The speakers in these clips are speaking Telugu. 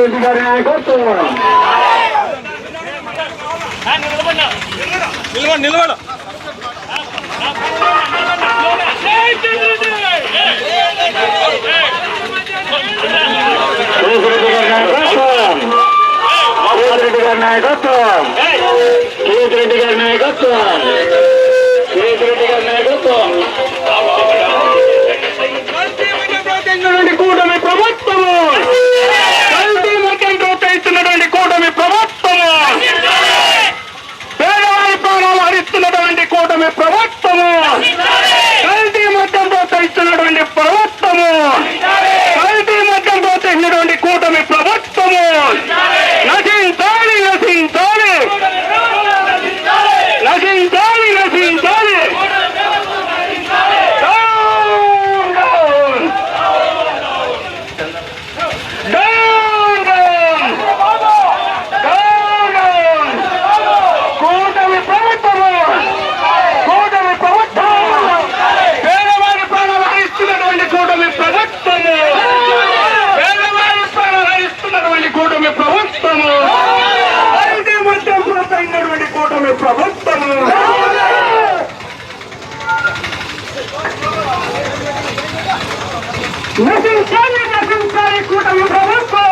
రెడ్డి గారిని ఆయన కోరుతున్నాను నిలబడు నిలబడు రెడ్డి గారి నాయకత్వం. కేసు రెడ్డి గారి నాయకత్వం. Vamos! కూటమి ప్రభుత్వం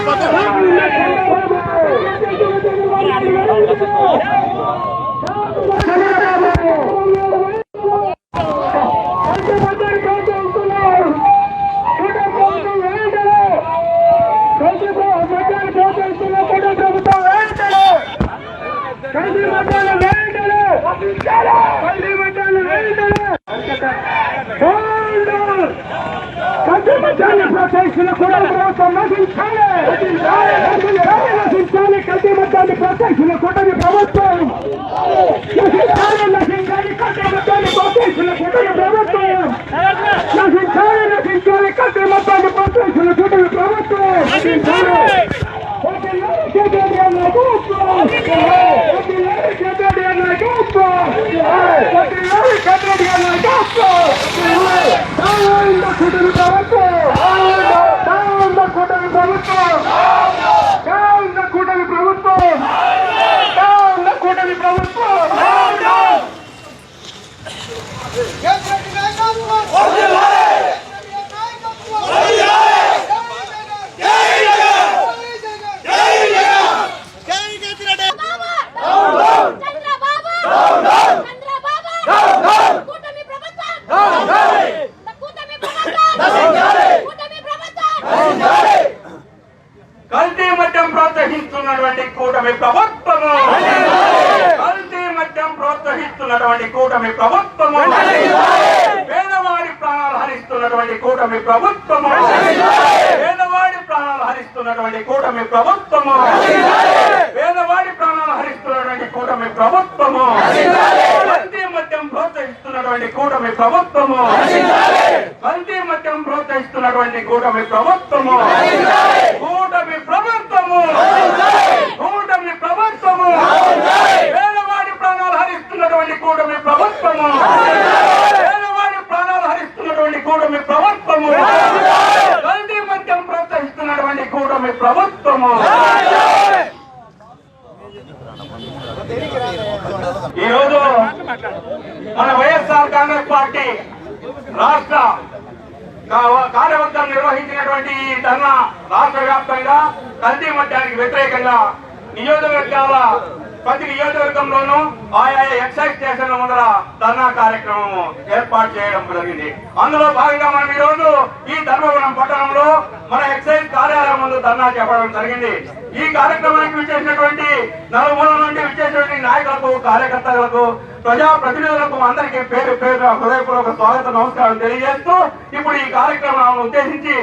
потом... కోటేశ్వరుల కూటమి ప్రభుత్వం. కోటేశ్వరుల కూటమి ప్రభుత్వం. కట్టే మొత్తాన్ని కోటేశ్వరుల కూటమి ప్రభుత్వం. ప్రభుత్వం. ఉన్నటువంటి కూటమి ప్రభుత్వము. కల్తీ మద్యం ప్రోత్సహిస్తున్నటువంటి కూటమి ప్రభుత్వము. పేదవాడి ప్రాణాలు హరిస్తున్నటువంటి కూటమి ప్రభుత్వము. పేదవాడి ప్రాణాలు హరిస్తున్నటువంటి కూటమి ప్రభుత్వము. పేదవాడి ప్రాణాలు హరిస్తున్నటువంటి కూటమి ప్రభుత్వము. కల్తీ మద్యం ప్రోత్సహిస్తున్నటువంటి కూటమి ప్రభుత్వము. కల్తీ మద్యం ప్రోత్సహిస్తున్నటువంటి కూటమి ప్రభుత్వము. ఈ రోజు మన వైఎస్ఆర్ కాంగ్రెస్ పార్టీ రాష్ట్ర కా- కార్యవర్గం నిర్వహించినటువంటి ఈ ధర్నా రాష్ట్ర వ్యాప్తంగా కల్తీ మట్టానికి వ్యతిరేకంగా నియోజకవర్గాల ప్రతి నియోజకవర్గంలోనూ ఆయా ఎక్సైజ్ స్టేషన్ల ముందర ధర్నా కార్యక్రమం ఏర్పాటు చేయడం జరిగింది. అందులో భాగంగా మనం ఈ రోజు ఈ ధర్మవరం పట్టణంలో మన ఎక్సైజ్ కార్యాలయం ముందు ధర్నా చేపడం జరిగింది. ఈ కార్యక్రమానికి విచ్చేసినటువంటి నలుమూల కార్యకర్తలకు ప్రజా ప్రతినిధులకు అందరికీ పేరు పేరు హృదయపూర్వక స్వాగత నమస్కారం తెలియజేస్తూ ఇప్పుడు ఈ కార్యక్రమాలను ఉద్దేశించి